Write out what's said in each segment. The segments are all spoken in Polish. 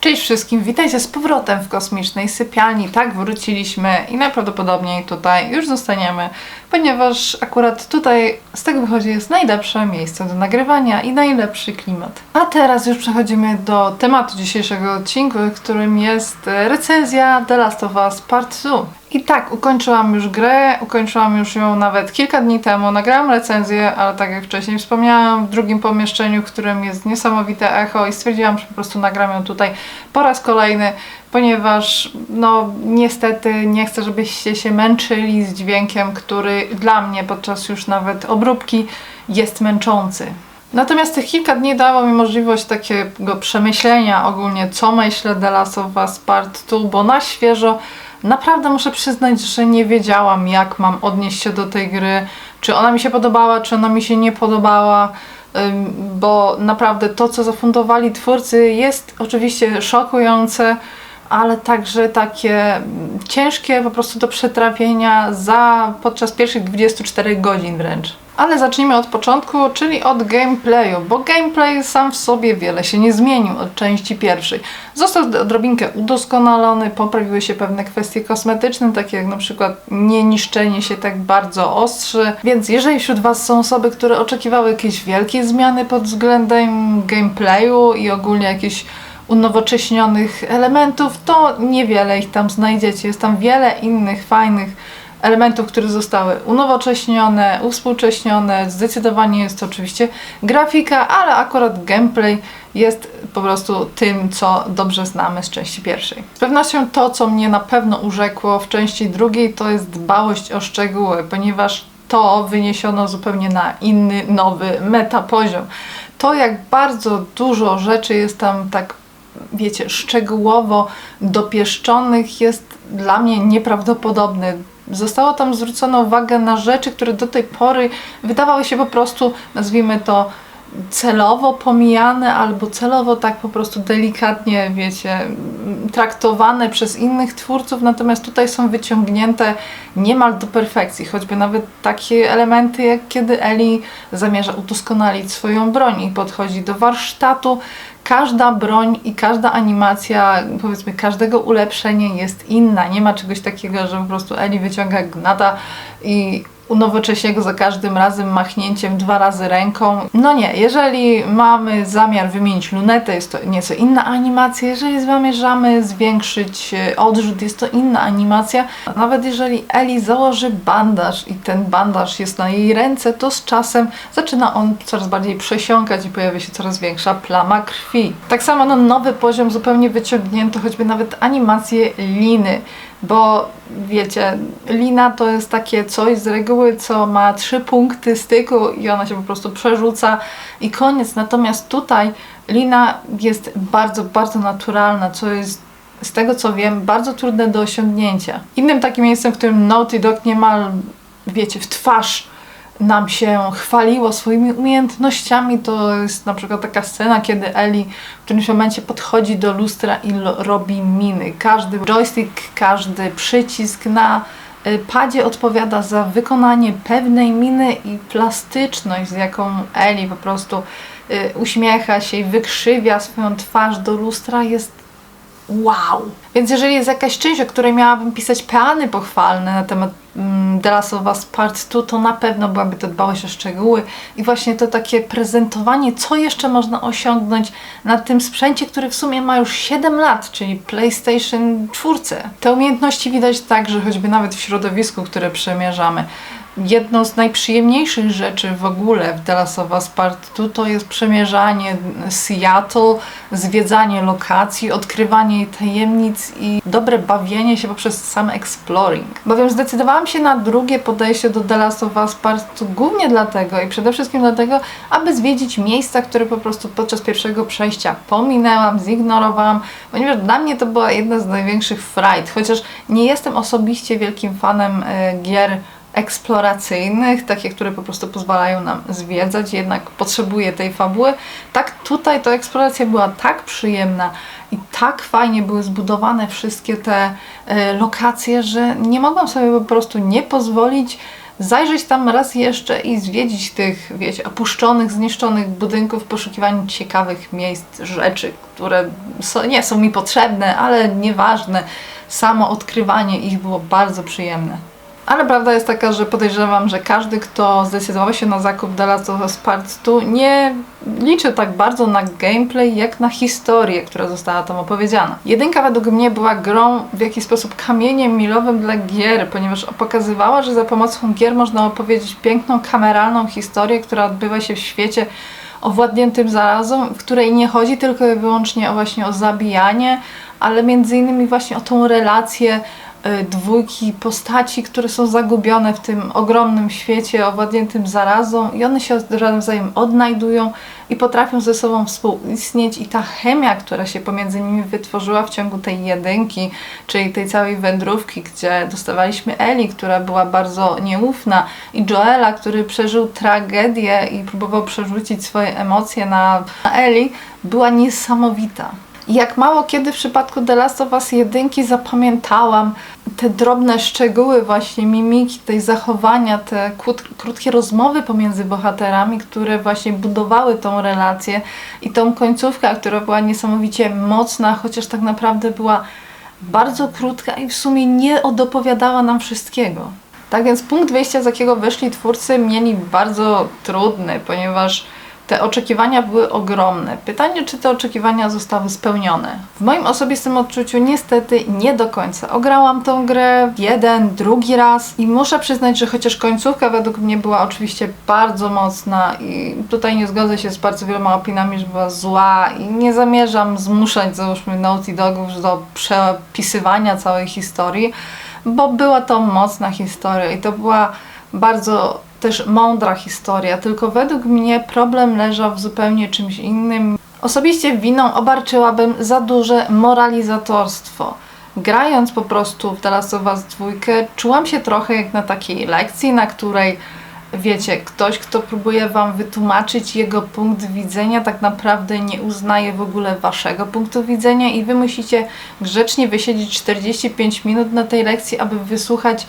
Cześć wszystkim, witajcie z powrotem w kosmicznej sypialni. Tak, wróciliśmy i najprawdopodobniej tutaj już zostaniemy, ponieważ akurat tutaj z tego wychodzi jest najlepsze miejsce do nagrywania i najlepszy klimat. A teraz już przechodzimy do tematu dzisiejszego odcinku, którym jest recenzja The Last of Us Part 2. I tak, ukończyłam już grę, ukończyłam już ją nawet kilka dni temu. Nagrałam recenzję, ale tak jak wcześniej wspomniałam, w drugim pomieszczeniu, w którym jest niesamowite echo i stwierdziłam, że po prostu nagram ją tutaj po raz kolejny, ponieważ no niestety nie chcę, żebyście się męczyli z dźwiękiem, który dla mnie podczas już nawet obróbki jest męczący. Natomiast tych kilka dni dało mi możliwość takiego przemyślenia ogólnie, co myślę The Last of Us Part 2, bo na świeżo naprawdę muszę przyznać, że nie wiedziałam, jak mam odnieść się do tej gry, czy ona mi się podobała, czy ona mi się nie podobała, bo naprawdę to, co zafundowali twórcy, jest oczywiście szokujące, ale także takie mm, ciężkie po prostu do przetrawienia za podczas pierwszych 24 godzin wręcz. Ale zacznijmy od początku, czyli od gameplayu, bo gameplay sam w sobie wiele się nie zmienił od części pierwszej. Został odrobinkę udoskonalony, poprawiły się pewne kwestie kosmetyczne, takie jak na przykład nie niszczenie się tak bardzo ostrzy, więc jeżeli wśród Was są osoby, które oczekiwały jakieś wielkie zmiany pod względem gameplayu i ogólnie jakieś unowocześnionych elementów, to niewiele ich tam znajdziecie. Jest tam wiele innych fajnych elementów, które zostały unowocześnione, uspółcześnione. Zdecydowanie jest to oczywiście grafika, ale akurat gameplay jest po prostu tym, co dobrze znamy z części pierwszej. Z pewnością to, co mnie na pewno urzekło w części drugiej, to jest dbałość o szczegóły, ponieważ to wyniesiono zupełnie na inny, nowy metapoziom. To, jak bardzo dużo rzeczy jest tam tak wiecie, szczegółowo dopieszczonych jest dla mnie nieprawdopodobne. Zostało tam zwrócona uwagę na rzeczy, które do tej pory wydawały się po prostu, nazwijmy to, celowo pomijane albo celowo tak po prostu delikatnie, wiecie, traktowane przez innych twórców, natomiast tutaj są wyciągnięte niemal do perfekcji, choćby nawet takie elementy, jak kiedy Eli zamierza udoskonalić swoją broń i podchodzi do warsztatu. Każda broń i każda animacja, powiedzmy, każdego ulepszenia jest inna. Nie ma czegoś takiego, że po prostu Eli wyciąga gnata i unowocześnie go za każdym razem machnięciem dwa razy ręką. No nie, jeżeli mamy zamiar wymienić lunetę, jest to nieco inna animacja. Jeżeli zamierzamy zwiększyć e, odrzut, jest to inna animacja. Nawet jeżeli Eli założy bandaż i ten bandaż jest na jej ręce, to z czasem zaczyna on coraz bardziej przesiąkać i pojawia się coraz większa plama krwi. Tak samo no, nowy poziom zupełnie wyciągnięto, choćby nawet animacje liny bo wiecie, lina to jest takie coś z reguły, co ma trzy punkty styku i ona się po prostu przerzuca i koniec. Natomiast tutaj lina jest bardzo, bardzo naturalna, co jest z tego co wiem, bardzo trudne do osiągnięcia. Innym takim miejscem, w którym Naughty Dog niemal, wiecie, w twarz nam się chwaliło swoimi umiejętnościami, to jest na przykład taka scena, kiedy Eli w którymś momencie podchodzi do lustra i robi miny. Każdy joystick, każdy przycisk na y, padzie odpowiada za wykonanie pewnej miny i plastyczność, z jaką Eli po prostu y, uśmiecha się i wykrzywia swoją twarz do lustra jest wow. Więc jeżeli jest jakaś część, o której miałabym pisać peany pochwalne na temat mm, The Last of Us Part 2, to na pewno byłaby to dbałość o szczegóły i właśnie to takie prezentowanie, co jeszcze można osiągnąć na tym sprzęcie, który w sumie ma już 7 lat, czyli PlayStation 4. Te umiejętności widać także choćby nawet w środowisku, które przemierzamy jedną z najprzyjemniejszych rzeczy w ogóle w Part 2 to jest przemierzanie Seattle, zwiedzanie lokacji, odkrywanie tajemnic i dobre bawienie się poprzez sam exploring. Bowiem zdecydowałam się na drugie podejście do Part 2 głównie dlatego i przede wszystkim dlatego, aby zwiedzić miejsca, które po prostu podczas pierwszego przejścia pominęłam, zignorowałam, ponieważ dla mnie to była jedna z największych fright, chociaż nie jestem osobiście wielkim fanem e, gier eksploracyjnych, takie, które po prostu pozwalają nam zwiedzać, jednak potrzebuje tej fabuły. Tak tutaj ta eksploracja była tak przyjemna i tak fajnie były zbudowane wszystkie te e, lokacje, że nie mogłam sobie po prostu nie pozwolić zajrzeć tam raz jeszcze i zwiedzić tych, wiecie, opuszczonych, zniszczonych budynków w poszukiwaniu ciekawych miejsc, rzeczy, które nie są mi potrzebne, ale nieważne. Samo odkrywanie ich było bardzo przyjemne. Ale prawda jest taka, że podejrzewam, że każdy, kto zdecydował się na zakup The Last of Us Part 2 nie liczy tak bardzo na gameplay, jak na historię, która została tam opowiedziana. Jedynka według mnie była grą w jakiś sposób kamieniem milowym dla gier, ponieważ pokazywała, że za pomocą gier można opowiedzieć piękną, kameralną historię, która odbywa się w świecie owładniętym zarazą, w której nie chodzi tylko i wyłącznie o właśnie o zabijanie, ale między innymi właśnie o tą relację dwójki postaci, które są zagubione w tym ogromnym świecie owładniętym zarazą i one się nawzajem odnajdują i potrafią ze sobą współistnieć i ta chemia, która się pomiędzy nimi wytworzyła w ciągu tej jedynki, czyli tej całej wędrówki, gdzie dostawaliśmy Eli, która była bardzo nieufna i Joela, który przeżył tragedię i próbował przerzucić swoje emocje na Eli, była niesamowita. Jak mało kiedy w przypadku The Last of Us 1 zapamiętałam te drobne szczegóły właśnie mimiki, tej zachowania, te krót, krótkie rozmowy pomiędzy bohaterami, które właśnie budowały tą relację i tą końcówkę, która była niesamowicie mocna, chociaż tak naprawdę była bardzo krótka i w sumie nie dopowiadała nam wszystkiego. Tak więc punkt wyjścia, z jakiego wyszli twórcy, mieli bardzo trudny, ponieważ te oczekiwania były ogromne. Pytanie, czy te oczekiwania zostały spełnione. W moim osobistym odczuciu niestety nie do końca. Ograłam tą grę jeden, drugi raz i muszę przyznać, że chociaż końcówka według mnie była oczywiście bardzo mocna i tutaj nie zgodzę się z bardzo wieloma opiniami, że była zła i nie zamierzam zmuszać załóżmy Naughty Dogów do przepisywania całej historii, bo była to mocna historia i to była bardzo też mądra historia, tylko według mnie problem leżał w zupełnie czymś innym. Osobiście winą obarczyłabym za duże moralizatorstwo. Grając po prostu w The Last of Us 2, czułam się trochę jak na takiej lekcji, na której wiecie, ktoś, kto próbuje wam wytłumaczyć jego punkt widzenia, tak naprawdę nie uznaje w ogóle waszego punktu widzenia i wy musicie grzecznie wysiedzieć 45 minut na tej lekcji, aby wysłuchać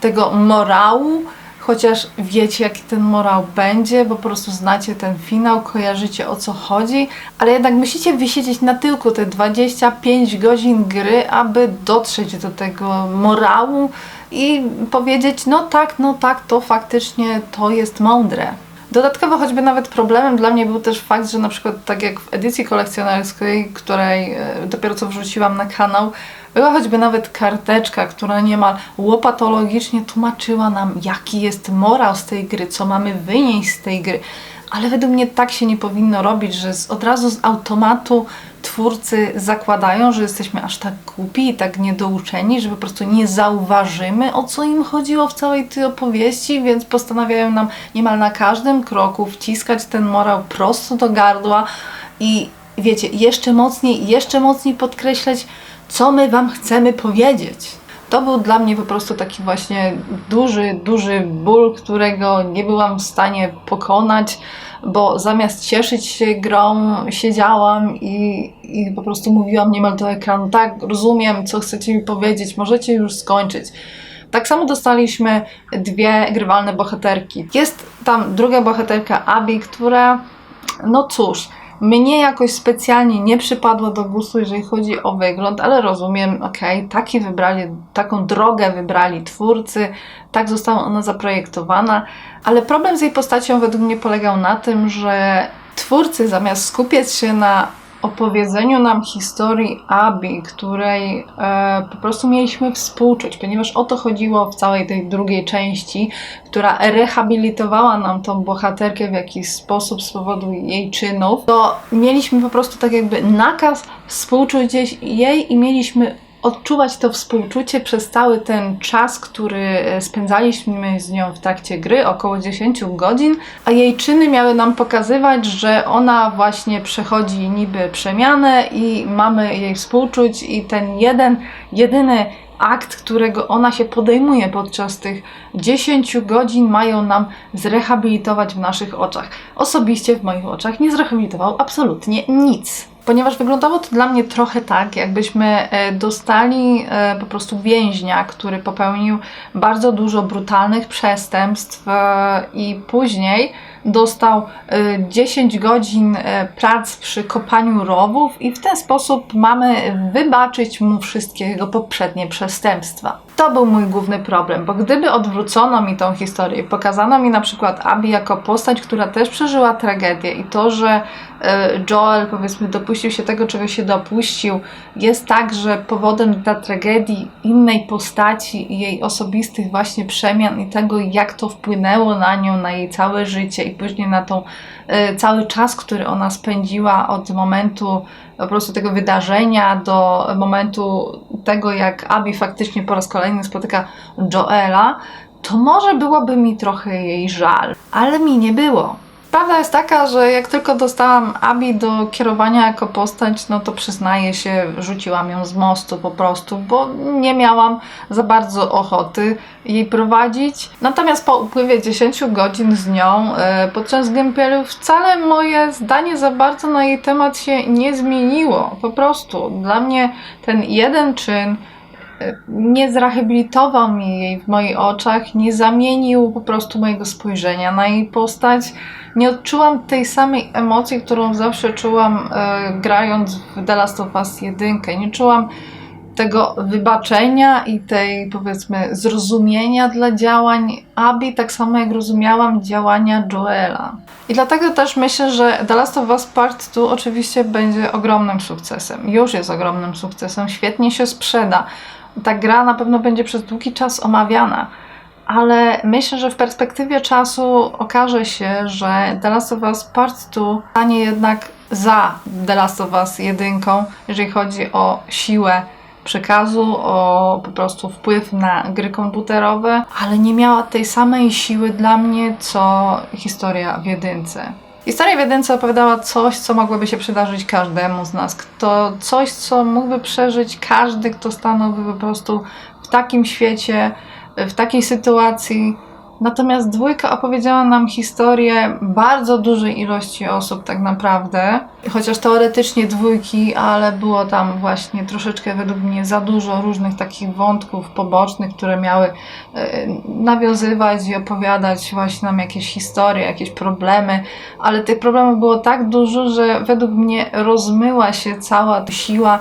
tego morału, chociaż wiecie, jaki ten morał będzie, bo po prostu znacie ten finał, kojarzycie o co chodzi, ale jednak musicie wysiedzieć na tyłku te 25 godzin gry, aby dotrzeć do tego morału i powiedzieć, no tak, no tak, to faktycznie to jest mądre. Dodatkowo choćby nawet problemem dla mnie był też fakt, że na przykład tak jak w edycji kolekcjonerskiej, której e, dopiero co wrzuciłam na kanał, była choćby nawet karteczka, która niemal łopatologicznie tłumaczyła nam, jaki jest morał z tej gry, co mamy wynieść z tej gry. Ale według mnie tak się nie powinno robić, że z, od razu z automatu twórcy zakładają, że jesteśmy aż tak głupi i tak niedouczeni, że po prostu nie zauważymy, o co im chodziło w całej tej opowieści, więc postanawiają nam niemal na każdym kroku wciskać ten morał prosto do gardła i wiecie, jeszcze mocniej, jeszcze mocniej podkreślać, co my Wam chcemy powiedzieć. To był dla mnie po prostu taki właśnie duży, duży ból, którego nie byłam w stanie pokonać, bo zamiast cieszyć się grą, siedziałam i, i po prostu mówiłam niemal do ekranu, tak, rozumiem, co chcecie mi powiedzieć, możecie już skończyć. Tak samo dostaliśmy dwie grywalne bohaterki. Jest tam druga bohaterka, Abby, która, no cóż, mnie jakoś specjalnie nie przypadła do gustu, jeżeli chodzi o wygląd, ale rozumiem, okej, taki wybrali, taką drogę wybrali twórcy, tak została ona zaprojektowana, ale problem z jej postacią według mnie polegał na tym, że twórcy zamiast skupiać się na opowiedzeniu nam historii Abi, której e, po prostu mieliśmy współczuć, ponieważ o to chodziło w całej tej drugiej części, która rehabilitowała nam tą bohaterkę w jakiś sposób z powodu jej czynów, to mieliśmy po prostu tak jakby nakaz współczuć jej i mieliśmy odczuwać to współczucie przez cały ten czas, który e, spędzaliśmy z nią w trakcie gry, około 10 godzin, a jej czyny miały nam pokazywać, że ona właśnie przechodzi niby przemianę i mamy jej współczuć i ten jeden, jedyny akt, którego ona się podejmuje podczas tych 10 godzin, mają nam zrehabilitować w naszych oczach. Osobiście w moich oczach nie zrehabilitował absolutnie nic. Ponieważ wyglądało to dla mnie trochę tak, jakbyśmy e, dostali e, po prostu więźnia, który popełnił bardzo dużo brutalnych przestępstw e, i później dostał e, 10 godzin prac przy kopaniu rowów i w ten sposób mamy wybaczyć mu wszystkie jego poprzednie przestępstwa. To był mój główny problem, bo gdyby odwrócono mi tą historię i pokazano mi na przykład Abby jako postać, która też przeżyła tragedię i to, że e, Joel powiedzmy dopuścił się tego, czego się dopuścił, jest także powodem dla tragedii innej postaci i jej osobistych właśnie przemian i tego, jak to wpłynęło na nią, na jej całe życie i później na tą e, cały czas, który ona spędziła od momentu po prostu tego wydarzenia do momentu tego, jak Abby faktycznie po raz kolejny spotyka Joela, to może byłoby mi trochę jej żal, ale mi nie było. Prawda jest taka, że jak tylko dostałam Abi do kierowania jako postać, no to przyznaję się, rzuciłam ją z mostu po prostu, bo nie miałam za bardzo ochoty jej prowadzić. Natomiast po upływie 10 godzin z nią e, podczas gameplayu wcale moje zdanie za bardzo na jej temat się nie zmieniło. Po prostu dla mnie ten jeden czyn nie zrehabilitował mi jej w moich oczach, nie zamienił po prostu mojego spojrzenia na jej postać. Nie odczułam tej samej emocji, którą zawsze czułam e, grając w The Last of Us 1. Nie czułam tego wybaczenia i tej powiedzmy zrozumienia dla działań Abby, tak samo jak rozumiałam działania Joela. I dlatego też myślę, że The Last of Us Part 2 oczywiście będzie ogromnym sukcesem. Już jest ogromnym sukcesem, świetnie się sprzeda ta gra na pewno będzie przez długi czas omawiana, ale myślę, że w perspektywie czasu okaże się, że The Last of Us Part 2 stanie jednak za The Last of Us 1, jeżeli chodzi o siłę przekazu, o po prostu wpływ na gry komputerowe, ale nie miała tej samej siły dla mnie, co historia w jedynce. Historia w jedynce opowiadała coś, co mogłoby się przydarzyć każdemu z nas. To coś, co mógłby przeżyć każdy, kto stanąłby po prostu w takim świecie, w takiej sytuacji. Natomiast dwójka opowiedziała nam historię bardzo dużej ilości osób, tak naprawdę. Chociaż teoretycznie dwójki, ale było tam właśnie troszeczkę według mnie za dużo różnych takich wątków pobocznych, które miały e, nawiązywać i opowiadać właśnie nam jakieś historie, jakieś problemy, ale tych problemów było tak dużo, że według mnie rozmyła się cała siła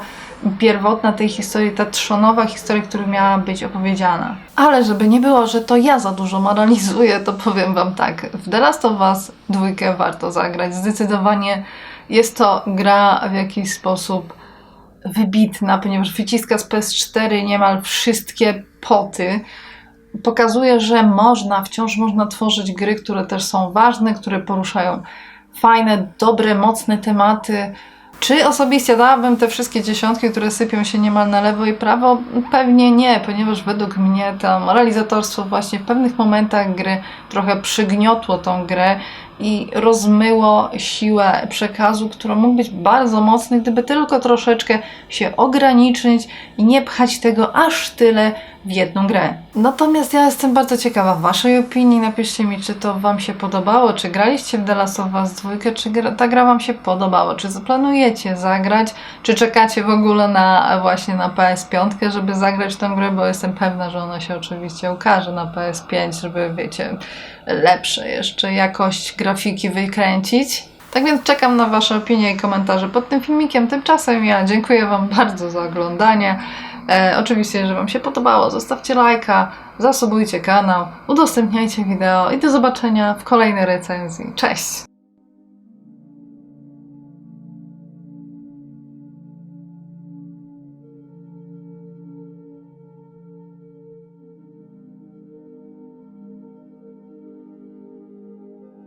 pierwotna tej historii, ta trzonowa historia, która miała być opowiedziana. Ale żeby nie było, że to ja za dużo moralizuję, to powiem Wam tak. W The Last of Us dwójkę warto zagrać. Zdecydowanie jest to gra w jakiś sposób wybitna, ponieważ wyciska z PS4 niemal wszystkie poty. Pokazuje, że można, wciąż można tworzyć gry, które też są ważne, które poruszają fajne, dobre, mocne tematy, czy osobiście dałabym te wszystkie dziesiątki, które sypią się niemal na lewo i prawo? Pewnie nie, ponieważ według mnie to moralizatorstwo właśnie w pewnych momentach gry trochę przygniotło tą grę i rozmyło siłę przekazu, który mógł być bardzo mocny, gdyby tylko troszeczkę się ograniczyć i nie pchać tego aż tyle w jedną grę. Natomiast ja jestem bardzo ciekawa Waszej opinii. Napiszcie mi, czy to Wam się podobało, czy graliście w The Last of Us 2, czy gra, ta gra Wam się podobała, czy zaplanujecie zagrać, czy czekacie w ogóle na właśnie na PS5, żeby zagrać tę grę, bo jestem pewna, że ona się oczywiście ukaże na PS5, żeby wiecie, lepsze jeszcze jakość grafiki wykręcić. Tak więc czekam na Wasze opinie i komentarze pod tym filmikiem. Tymczasem ja dziękuję Wam bardzo za oglądanie. E, oczywiście, jeżeli Wam się podobało, zostawcie lajka, zasubujcie kanał, udostępniajcie wideo i do zobaczenia w kolejnej recenzji. Cześć!